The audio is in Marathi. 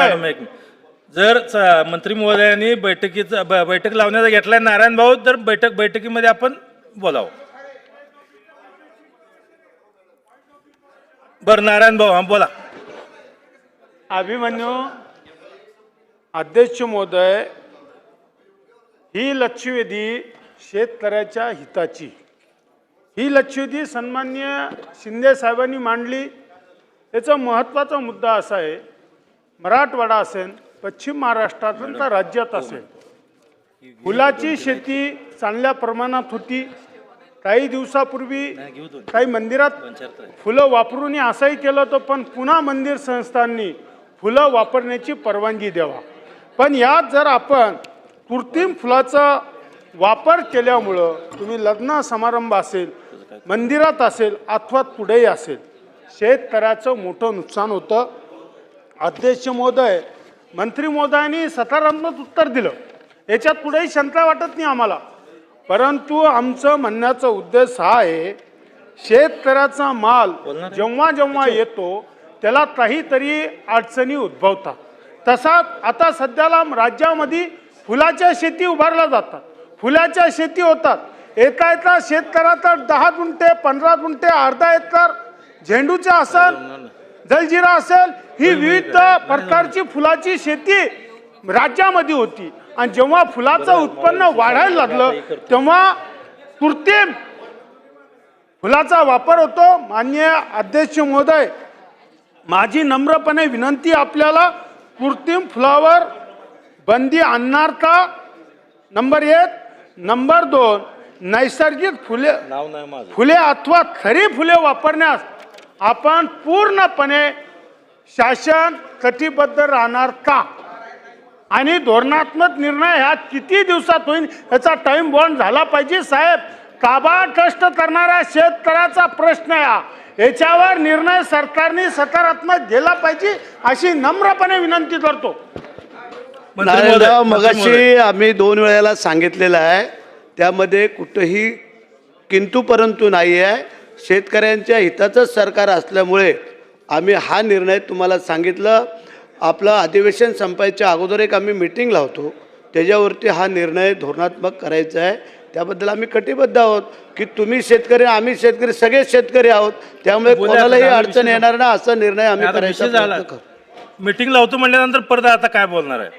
मॅडम, एक. जर मंत्री महोदयांनी बैठकीचा बैठक लावण्याचा घेतलाय नारायण भाऊ तर बैठक बैठकीमध्ये आपण बोलावं. बरं नारायण भाऊ हा बोला. अभिमन्यू अध्यक्ष महोदय ही लक्षवेधी शेतकऱ्याच्या हिताची. ही लक्षवेधी सन्मान्य शिंदे साहेबांनी मांडली. याचा महत्त्वाचा मुद्दा असा आहे मराठवाडा असेल पश्चिम महाराष्ट्रात तर राज्यात असेल? फुलाची शेती चांगल्या प्रमाणात होती. काही दिवसापूर्वी काही मंदिरात फुलं वापरून असंही केलं होतं पण पुन्हा मंदिर संस्थांनी फुलं वापरण्याची परवानगी द्यावा. पण यात जर आपण कृत्रिम फुलाचा वापर केल्यामुळं तुम्ही लग्न समारंभ असेल मंदिरात असेल अथवा कुठेही असेल शेतकऱ्याचं मोठं नुकसान होतं. अध्यक्ष महोदय मंत्री महोदयांनी सकारात्मक उत्तर दिलं. याच्यात कुठेही शंका वाटत नाही आम्हाला. परंतु आमचं म्हणण्याचा उद्देश हा आहे शेतकऱ्याचा माल जेव्हा जेव्हा येतो त्याला काहीतरी अडचणी उद्भवतात. तसाच आता सध्याला राज्यामध्ये फुलाच्या शेती उभारल्या जातात. फुलाच्या शेती होतात. एका एका शेतकऱ्याचा दहा गुंठे पंधरा गुंठे अर्धा एकर झेंडूच्या असेल जलजिरा असेल ही विविध प्रकारची फुलाची शेती राज्यामध्ये होती. आणि जेव्हा फुलाचं उत्पन्न वाढायला लागलं तेव्हा कृत्रिम फुलाचा वापर होतो. मान्य अध्यक्ष महोदय माझी नम्रपणे विनंती आपल्याला कृत्रिम फुलावर बंदी आणणार का? नंबर एक. नंबर दोन. नैसर्गिक फुले फुले अथवा खरी फुले वापरण्यास आपण पूर्णपणे शासन कटिबद्ध राहणार का आणि धोरणात्मक निर्णय ह्या किती दिवसात होईल याचा टाइम बॉन्ड झाला पाहिजे साहेब काबा कष्ट करणाऱ्या शेतकऱ्याचा प्रश्न आहे हा. याच्यावर निर्णय सरकारने सकारात्मक घेतला पाहिजे अशी नम्रपणे विनंती करतो. मगाशी आम्ही दोन वेळेला सांगितलेलं आहे त्यामध्ये कुठंही किंतु परंतु नाही आहे शेतकऱ्यांच्या हिताचंच सरकार असल्यामुळे आम्ही हा निर्णय तुम्हाला सांगितलं. आपलं अधिवेशन संपायच्या अगोदर एक आम्ही मिटिंग लावतो. त्याच्यावरती हा निर्णय धोरणात्मक करायचा आहे. त्याबद्दल आम्ही कटिबद्ध आहोत की तुम्ही शेतकरी आम्ही शेतकरी सगळे शेतकरी आहोत. त्यामुळे कोणालाही अडचण येणार ना असा निर्णय आम्ही करायचा मीटिंग लावतो म्हणल्यानंतर परत आता काय बोलणार आहे?